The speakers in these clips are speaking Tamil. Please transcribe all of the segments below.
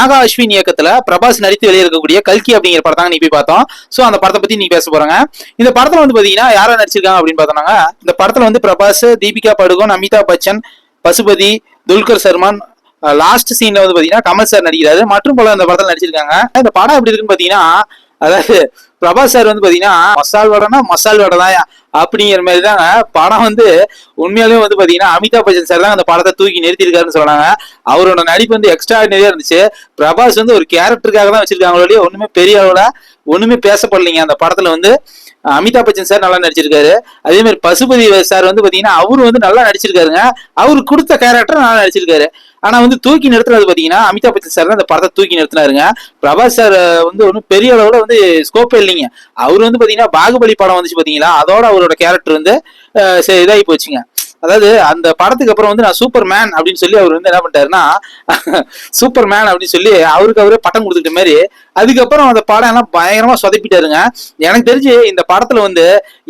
நாகா அஸ்வின் இயக்கத்துல பிரபாஸ் நடித்து வெளியிருக்கக்கூடிய கல்கி அப்படிங்கிற படத்தாங்க நீ போய் பார்த்தோம். சோ அந்த படத்தை பத்தி நீ பேச போறாங்க. இந்த படத்துல வந்து பாத்தீங்கன்னா யாரா நடிச்சிருக்காங்க அப்படின்னு பார்த்தோம்னாங்க இந்த படத்துல வந்து பிரபாஸ் தீபிகா படுகோன் அமிதாப் பச்சன் பசுபதி துல்கர் சர்மான் லாஸ்ட் சீன்ல வந்து பாத்தீங்கன்னா கமல் சார் நடிக்கிறாரு. மற்றும் பல இந்த படத்துல நடிச்சிருக்காங்க. இந்த படம் எப்படி இருக்குன்னு பாத்தீங்கன்னா அதாவது பிரபாஸ் சார் வந்து பாத்தீங்கன்னா மசால் வடைனா மசால் வடை தான் அப்படிங்கிற மாதிரி தாங்க. படம் வந்து உண்மையாலுமே வந்து பாத்தீங்கன்னா அமிதாப் பச்சன் சார் தான் அந்த படத்தை தூக்கி நிறுத்திருக்காருன்னு சொன்னாங்க. அவரோட நடிப்பு வந்து எக்ஸ்ட்ரா நிறைய இருந்துச்சு. பிரபாஸ் வந்து ஒரு கேரக்டருக்காக தான் வச்சிருக்காங்களோட ஒண்ணுமே பெரிய அளவுல ஒண்ணுமே பேசப்படலைங்க அந்த படத்துல வந்து. அமிதாப் பச்சன் சார் நல்லா நடிச்சிருக்காரு. அதே மாதிரி பசுபதி சார் வந்து பாத்தீங்கன்னா அவரு வந்து நல்லா நடிச்சிருக்காருங்க. அவரு கொடுத்த கேரக்டர் நல்லா நடிச்சிருக்காரு. ஆனா வந்து தூக்கி நிறுத்துறது பாத்தீங்கன்னா அமிதாப் பச்சன் சார் தான் அந்த படத்தை தூக்கி நிறுத்தினாருங்க. பிரபாஸ் சார் வந்து ஒன்றும் பெரிய அளவுல வந்து ஸ்கோப்பே இல்லைங்க. அவர் வந்து பாத்தீங்கன்னா பாகுபலி படம் வந்துச்சு பாத்தீங்களா? அதோட அவரோட கேரக்டர் வந்து சரி, இதாகி போச்சுங்க. அதாவது அந்த படத்துக்கு அப்புறம் வந்து நான் சூப்பர் மேன் அப்படின்னு சொல்லி அவர் வந்து என்ன பண்ணிட்டாருன்னா சூப்பர் மேன் அப்படின்னு சொல்லி அவருக்கு அவரே பட்டம் கொடுத்துட்ட மாதிரி அதுக்கப்புறம் அந்த படம் எல்லாம் பயங்கரமா சொதப்பிட்டாருங்க. எனக்கு தெரிஞ்சு இந்த படத்துல வந்து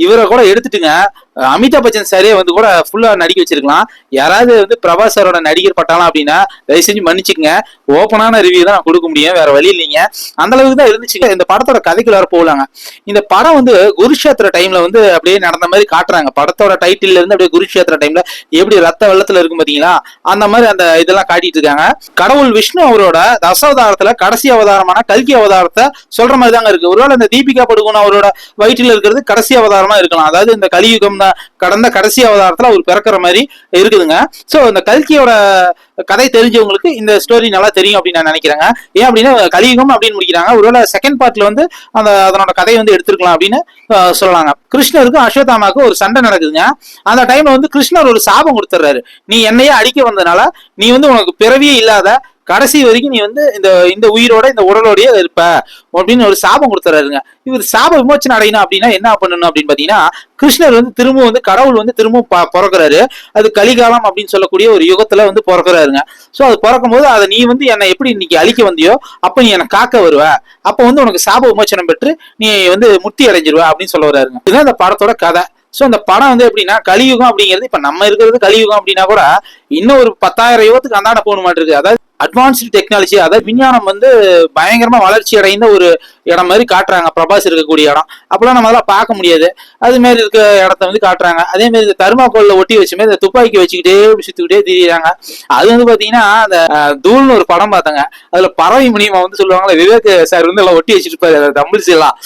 இவரை கூட எடுத்துட்டுங்க அமிதாப் பச்சன் சாரே வந்து கூட ஃபுல்லா நடிக்க வச்சிருக்கலாம். யாராவது வந்து பிரபாஸ் சாரோட நடிகர் பட்டாலாம் அப்படின்னா தயவு செஞ்சு மன்னிச்சுக்கங்க. ஓப்பனான ரிவ்யூ தான் நான் கொடுக்க முடியும் வேற வழி இல்லைங்க. அந்த அளவுக்கு தான் இருந்துச்சுங்க. இந்த படத்தோட கதைக்குள்ள வர போகலாங்க. இந்த படம் வந்து குருஷேத்திர டைம்ல வந்து அப்படியே நடந்த மாதிரி காட்டுறாங்க. படத்தோட டைட்டில் இருந்து அப்படியே குருஷேத்திர டைம்ல எப்படி ரத்த வெள்ளத்துல இருக்கும் பாத்தீங்களா அந்த மாதிரி அந்த இதெல்லாம் காட்டிட்டு இருக்காங்க. கடவுள் விஷ்ணு அவரோட தசாவதாரத்துல கடைசி அவதாரமான கல்கி அவதாரத்தை சொல்ற மாதிரி தாங்க இருக்கு. ஒருவேளை இந்த தீபிகா படுகோன் அவரோட வயிற்றில் இருக்கிறது கடைசி அவதாரமா இருக்கலாம். அதாவது இந்த கலியுகம் கடந்த கடந்த கடைசி அவதாரத்துல அவர் பிறக்கிற மாதிரி இருக்குதுங்க. ஸோ இந்த கல்கியோட கதை தெரிஞ்சவங்களுக்கு இந்த ஸ்டோரி நல்லா தெரியும் அப்படின்னு நான் நினைக்கிறேங்க. ஏன் அப்படின்னா கலியுகம் அப்படின்னு முடிக்கிறாங்க. ஒருவேளை செகண்ட் பார்ட்ல வந்து அந்த அதனோட கதையை வந்து எடுத்திருக்கலாம் அப்படின்னு சொல்லலாங்க. கிருஷ்ணருக்கும் அஸ்வத்தாமாவுக்கும் ஒரு சண்டை நடக்குதுங்க. அந்த டைம்ல வந்து கிருஷ்ணர் ஒரு சாபம் கொடுத்துட்றாரு நீ என்னையே அடிக்க வந்தனால நீ வந்து உனக்கு பிறவியே இல்லாத கடைசி வரைக்கும் நீ வந்து இந்த இந்த உயிரோட இந்த உடலோடயே இருப்ப அப்படின்னு ஒரு சாபம் கொடுத்துறாருங்க. இவர் சாப விமோச்சனம் அடையணும் அப்படின்னா என்ன பண்ணணும் அப்படின்னு பாத்தீங்கன்னா கிருஷ்ணர் வந்து திரும்ப வந்து கடவுள் வந்து திரும்ப ப- அது கலிகாலம் அப்படின்னு சொல்லக்கூடிய ஒரு யுகத்துல வந்து பிறக்கிறாருங்க. சோ அது பிறக்கும் போது அதை நீ வந்து என்னை எப்படி இன்னைக்கு அழிக்க வந்தியோ அப்ப நீ என்னை காக்க வருவ. அப்ப வந்து உனக்கு சாப விமோச்சனம் பெற்று நீ வந்து முத்தி அடைஞ்சிருவ அப்படின்னு சொல்ல வர்றாருங்க. இதுதான் இந்த படத்தோட கதை. சோ அந்த படம் வந்து எப்படின்னா கலியுகம் அப்படிங்கிறது இப்ப நம்ம இருக்கிறது கலியுகம் அப்படின்னா கூட இன்னும் ஒரு பத்தாயிரம் யுகத்துக்கு அந்தாண்ட போக மாட்டிருக்கு அதாவது அட்வான்ஸ்டு டெக்னாலஜி அதாவது விஞ்ஞானம் வந்து பயங்கரமா வளர்ச்சி அடைந்த ஒரு இடம் மாதிரி காட்டுறாங்க. பிரபாஸ் இருக்கக்கூடிய இடம். அப்பெல்லாம் நம்ம அதெல்லாம் பார்க்க முடியாது. அது மாதிரி இருக்க இடத்த வந்து காட்டுறாங்க. அதே மாதிரி இந்த தர்மாக்கோல்ல ஒட்டி வச்ச மாதிரி இந்த துப்பாக்கி வச்சுக்கிட்டே இப்படி சுத்திக்கிட்டே திரியிறாங்க. அது வந்து பாத்தீங்கன்னா அந்த தூள்னு ஒரு படம் பார்த்தாங்க அதுல பறவை மூலியமாக வந்து சொல்லுவாங்களே விவேக் சார் வந்து எல்லாம் ஒட்டி வச்சுருப்பாரு இருப்பாரு எல்லாம்.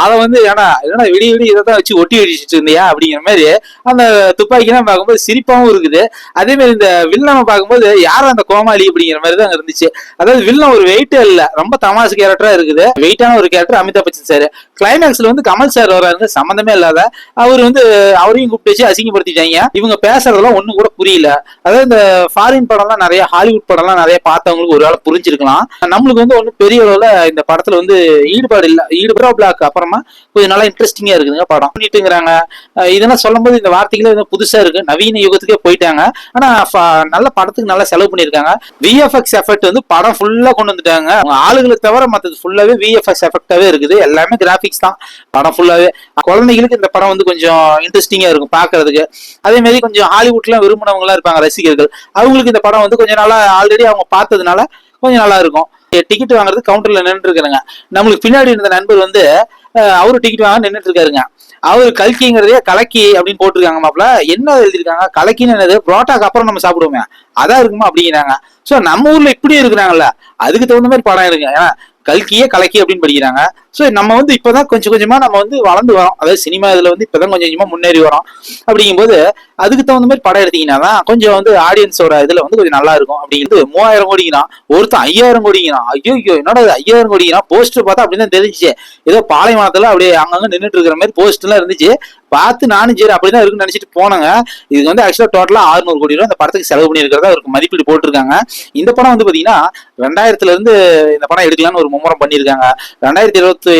அதை வந்து ஏன்னா என்னடா விடிய விடிய இதை தான் வச்சு ஒட்டி வச்சுட்டு இருந்தியா அப்படிங்கிற மாதிரி அந்த துப்பாக்கிலாம் பார்க்கும்போது சிரிப்பாகவும் இருக்குது. அதே மாதிரி இந்த வில்லனை பார்க்கும்போது யாரும் அந்த கோமாளி அப்படிங்கிற மாதிரி தான் இருந்துச்சு. அதாவது வில்லன் ஒரு வெயிட்டே இல்ல. ரொம்ப தமாசு கேரக்டரா இருக்குது. வெயிட்டான ஒரு கேரக்டர் அமிதாப் பச்சன் சார் கிளைமேக்ஸ்ல வந்து கமல் சார் வராருங்க சம்மந்தமே இல்லாத அவர் வந்து அவரையும் கூப்பிட்டு வச்சு அசிங்கப்படுத்திட்டாங்க. இவங்க பேசுறதெல்லாம் ஒண்ணும் கூட புரியல. அதாவது இந்த ஃபாரின் படம்லாம் நிறைய ஹாலிவுட் படம்லாம் நிறைய பார்த்தவங்களுக்கு ஒரு வேலை புரிஞ்சிருக்கலாம். நம்மளுக்கு வந்து ஒன்றும் பெரிய அளவில் இந்த படத்துல வந்து ஈடுபாடு இல்லை ஈடுபாடு பிளாக் அப்புறமா கொஞ்சம் நல்லா இன்ட்ரெஸ்டிங்காக இருக்குதுங்க படம். பண்ணிட்டுங்கிறாங்க. இதெல்லாம் சொல்லும்போது இந்த வார்த்தைகளே வந்து புதுசா இருக்கு. நவீன யுகத்துக்கே போயிட்டாங்க. ஆனால் நல்ல படத்துக்கு நல்லா செலவு பண்ணியிருக்காங்க. விஎஃப்எக்ஸ் எஃபெக்ட் வந்து படம் ஃபுல்லா கொண்டு வந்துட்டாங்க. அவங்க ஆளுகளை தவிர மற்றது ஃபுல்லாவே விஎஃப்எக்ஸ் எஃபெக்டாகவே இருக்குது. எல்லாமே கிராபிக்ஸ் தான். படம் ஃபுல்லாகவே குழந்தைகளுக்கு இந்த படம் வந்து கொஞ்சம் இன்ட்ரெஸ்டிங்கா இருக்கும் பாக்குறதுக்கு அதே மாதிரி கொஞ்சம் ஹாலிவுட்லாம் விரும்பினவங்களாம் எல்லாம் இருப்பாங்க ரசிகர்கள். அவங்களுக்கு இந்த படம் வந்து கொஞ்சம் நாளா ஆல்ரெடி அவங்க பார்த்ததுனால கொஞ்சம் நல்லா இருக்கும். டிக்கெட் வாங்குறது கவுண்டர்ல நின்று இருக்கிறாங்க நம்மளுக்கு பின்னாடி இருந்த நண்பர் வந்து அவரு டிக்கெட் வாங்க நின்றுட்டு இருக்காருங்க. அவரு கல்கிங்கிறதே கலக்கி அப்படின்னு போட்டிருக்காங்க மாப்பிள என்ன எழுதிருக்காங்க கலக்கின்னு என்னது? புரோட்டாக்கு அப்புறம் நம்ம சாப்பிடுவோமே. அதான் இருக்குமா அப்படிங்கிறாங்க. சோ நம்ம ஊர்ல இப்படி இருக்கிறாங்கல்ல. அதுக்கு தகுந்த மாதிரி படம் இருக்கு. ஏன்னா கல்கியே கலக்கி அப்படின்னு படிக்கிறாங்க. ஸோ நம்ம வந்து இப்போதான் கொஞ்சம் கொஞ்சமாக நம்ம வந்து வளர்ந்து வரோம். அதாவது சினிமா இதில் வந்து இப்போதான் கொஞ்சம் கொஞ்சமாக முன்னேறி வரோம். அப்படிங்கும்போது அதுக்கு தகுந்த மாதிரி படம் எடுத்தீங்கன்னா தான் கொஞ்சம் வந்து ஆடியன்ஸோட இதில் வந்து கொஞ்சம் நல்லா இருக்கும். அப்படிங்கிறது மூவாயிரம் கோடிங்கிறான் ஒருத்தன் ஐயாயிரம் கோடிங்கிறான் ஐயோ ஐயோ என்னோட ஐயாயிரம் கோடிங்கிறான் போஸ்டர் பார்த்தா அப்படிதான் தெரிஞ்சுச்சு. ஏதோ பாலைவனத்துல அப்படியே அங்கங்கே நின்றுட்டு இருக்கிற மாதிரி போஸ்ட்லாம் இருந்துச்சு. பார்த்து நானும் சரி அப்படிதான் இருக்குன்னு நினைச்சிட்டு போனேங்க. இதுக்கு வந்து ஆக்சுவலா டோட்டலா 600 கோடி ரூபா இந்த படத்துக்கு செலவு பண்ணியிருக்கிறதா ஒரு மதிப்பீடு போட்டிருக்காங்க. இந்த படம் வந்து பாத்தீங்கன்னா ரெண்டாயிரத்துல இருந்து இந்த படம் எடுக்கலாம்னு ஒரு மும்முரம் பண்ணியிருக்காங்க. ரெண்டாயிரத்தி இருபத்தி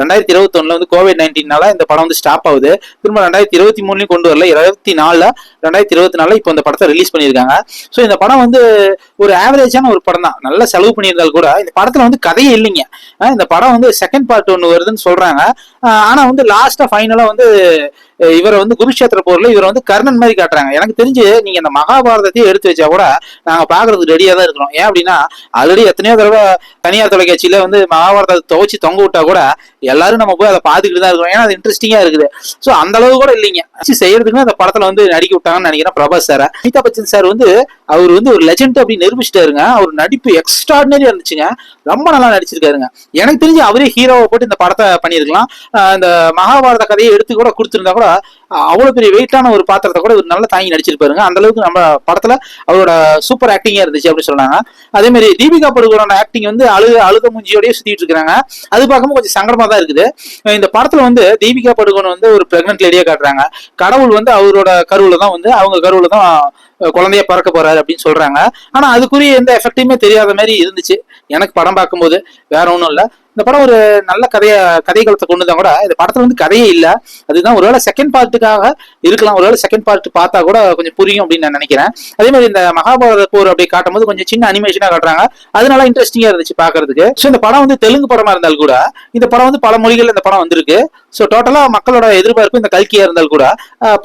ரெண்டாயிரத்தி இருபத்தி வந்து கோவிட் நைன்டீனால இந்த படம் வந்து ஸ்டாப் ஆகுது. திரும்ப ரெண்டாயிரத்தி இருபத்தி மூணுலேயும் கொண்டு வரல. இருபத்தி நாலில் ரெண்டாயிரத்தி இருபத்தி நாலில் இப்போ இந்த படத்தை ரிலீஸ் பண்ணியிருக்காங்க. ஸோ இந்த படம் வந்து ஒரு ஆவரேஜான ஒரு படம் தான். நல்லா செலவு பண்ணியிருந்தால் கூட இந்த படத்துல வந்து கதையே இல்லைங்க. இந்த படம் வந்து செகண்ட் பார்ட் ஒன்று வருதுன்னு சொல்றாங்க. ஆனா வந்து லாஸ்டா ஃபைனலா வந்து இவரை வந்து குருஷேத்திர போர்ல இவரை வந்து கர்ணன் மாதிரி காட்டுறாங்க. எனக்கு தெரிஞ்சு நீங்க இந்த மகாபாரதத்தையே எடுத்து வச்சா கூட நாங்க பாக்குறதுக்கு ரெடியா தான் இருக்கிறோம். ஏன் அப்படின்னா ஆல்ரெடி எத்தனையோ தடவை தனியார் தொலைக்காட்சியில வந்து மகாபாரதத்தை துவச்சி தொங்க விட்டா கூட எல்லாரும் நம்ம போய் அதை பார்த்துக்கிட்டு தான் இருக்கோம். ஏன்னா அது இன்ட்ரெஸ்டிங்கா இருக்குது. சோ அந்த அளவு கூட இல்லைங்க. வச்சு செய்யறதுக்கு அந்த படத்துல வந்து நடிக்க விட்டாங்கன்னு நினைக்கிறேன் பிரபாஸ் சார். அமிதாப் பச்சன் சார் வந்து அவர் வந்து ஒரு லெஜண்ட் அப்படி நிரூபிச்சிட்டாருங்க. அவர் நடிப்பு எக்ஸ்ட்ராடினரி இருந்துச்சுங்க. ரொம்ப நல்லா நடிச்சிருக்காருங்க. எனக்கு தெரிஞ்சு அவரே ஹீரோவை போட்டு இந்த படத்தை பண்ணியிருக்கலாம். இந்த மகாபாரத கதையை எடுத்து கூட கொடுத்துருந்தா கூட அவ்வளோ பெரிய வெயிட்டான ஒரு பாத்திரத்தை கூட இவர் நல்லா தாங்கி நடிச்சிருப்பாருங்க. அந்த அளவுக்கு நம்ம படத்துல அவரோட சூப்பர் ஆக்டிங்கா இருந்துச்சு அப்படின்னு சொன்னாங்க. அதே மாதிரி தீபிகா படுகோரோட ஆக்டிங் வந்து அழுக அழுத மூஞ்சியோடய சுத்திட்டு இருக்காங்க அது பார்க்கும்போது கொஞ்சம் சங்கடமா தான் இருக்குது. இந்த படத்துல வந்து தீபிகா படுகோன் வந்து ஒரு பிரெக்னன்ட் லேடியா காட்டுறாங்க. கடவுள் வந்து அவரோட கருவுல தான் வந்து அவங்க கருவுல தான் குழந்தைய பறக்க போறாரு அப்படின்னு சொல்றாங்க. ஆனா அதுக்குரிய எந்த எஃபெக்ட்டுமே தெரியாத மாதிரி இருந்துச்சு. எனக்கு படம் பார்க்கும்போது வேற ஒன்றும் இல்ல. இந்த படம் ஒரு நல்ல கதைய கதைகளத்தை கொண்டு தான் கூட இந்த படத்துல வந்து கதையே இல்லை. அதுதான் ஒருவேளை செகண்ட் பார்ட்டுக்காக இருக்கலாம். ஒருவேளை செகண்ட் பார்ட் பார்த்தா கூட கொஞ்சம் புரியும் அப்படின்னு நான் நினைக்கிறேன். அதே மாதிரி இந்த மகாபாரத போர் அப்படி காட்டும் போது கொஞ்சம் சின்ன அனிமேஷனா காட்டுறாங்க. அதனால நல்லா இன்ட்ரெஸ்டிங்கா இருந்துச்சு பாக்குறதுக்கு ஸோ இந்த படம் வந்து தெலுங்கு படமா இருந்தால் கூட இந்த படம் வந்து பல மொழிகளில் இந்த படம் வந்திருக்கு. ஸோ டோட்டலா மக்களோட எதிர்பார்ப்பு இந்த கல்கியா இருந்தால் கூட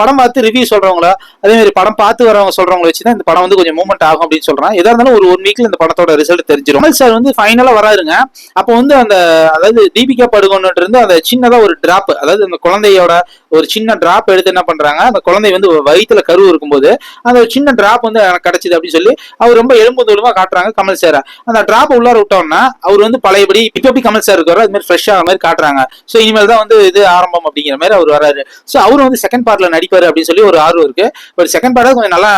படம் பார்த்து ரிவ்யூ சொல்றவங்கள அதே மாதிரி படம் பார்த்து வரவங்க சொல்றவங்களை வச்சு தான் இந்த படம் வந்து கொஞ்சம் மூவ்மெண்ட் ஆகும் அப்படின்னு சொல்றேன். எதா இருந்தாலும் ஒரு ஒன் வீக்ல இந்த படத்தோட ரிசல்ட் தெரிஞ்சிடும் சார் வந்து ஃபைனலா வராருங்க. அப்போ வந்து அந்த அதாவது தீபிகா படுகோன்னுட்டு இருந்து அந்த சின்னதா ஒரு டிராப் அதாவது அந்த குழந்தையோட ஒரு சின்ன டிராப் எடுத்து என்ன பண்றாங்க அந்த குழந்தை வந்து வயிற்றுல கரு இருக்கும்போது அந்த ஒரு சின்ன டிராப் வந்து எனக்கு கிடைச்சிது அப்படின்னு சொல்லி அவர் ரொம்ப எலும்பு தோலுமா காட்டுறாங்க கமல் சார் அந்த டிராப் உள்ளார விட்டோம்னா அவர் வந்து பழையபடி இப்போ எப்படி கமல் சார் இருக்காரோ அது மாதிரி ஃப்ரெஷ்ஷா மாதிரி காட்டுறாங்க. ஸோ இனிமேல் தான் வந்து இது ஆரம்பம் அப்படிங்கிற மாதிரி அவர் வராரு. ஸோ அவர் வந்து செகண்ட் பார்ட்ல நடிப்பாரு அப்படின்னு சொல்லி ஒரு ஆர்வம் இருக்கு. ஒரு செகண்ட் பார்ட் கொஞ்சம் நல்லா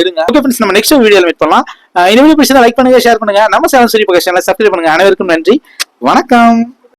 எடுங்க. ஓகே ஃப்ரெண்ட்ஸ் நம்ம நெக்ஸ்ட் வீடியோல மீட் பண்ணலாம். இந்த வீடியோ பிடிச்சதா லைக் பண்ணுங்க ஷேர் பண்ணுங்க. நம்ம சேனல் சூரிய பிரகாஷ் சப்ஸ்கிரைப் பண்ணுங்க. அனைவருக்கும் நன்றி. வணக்கம்.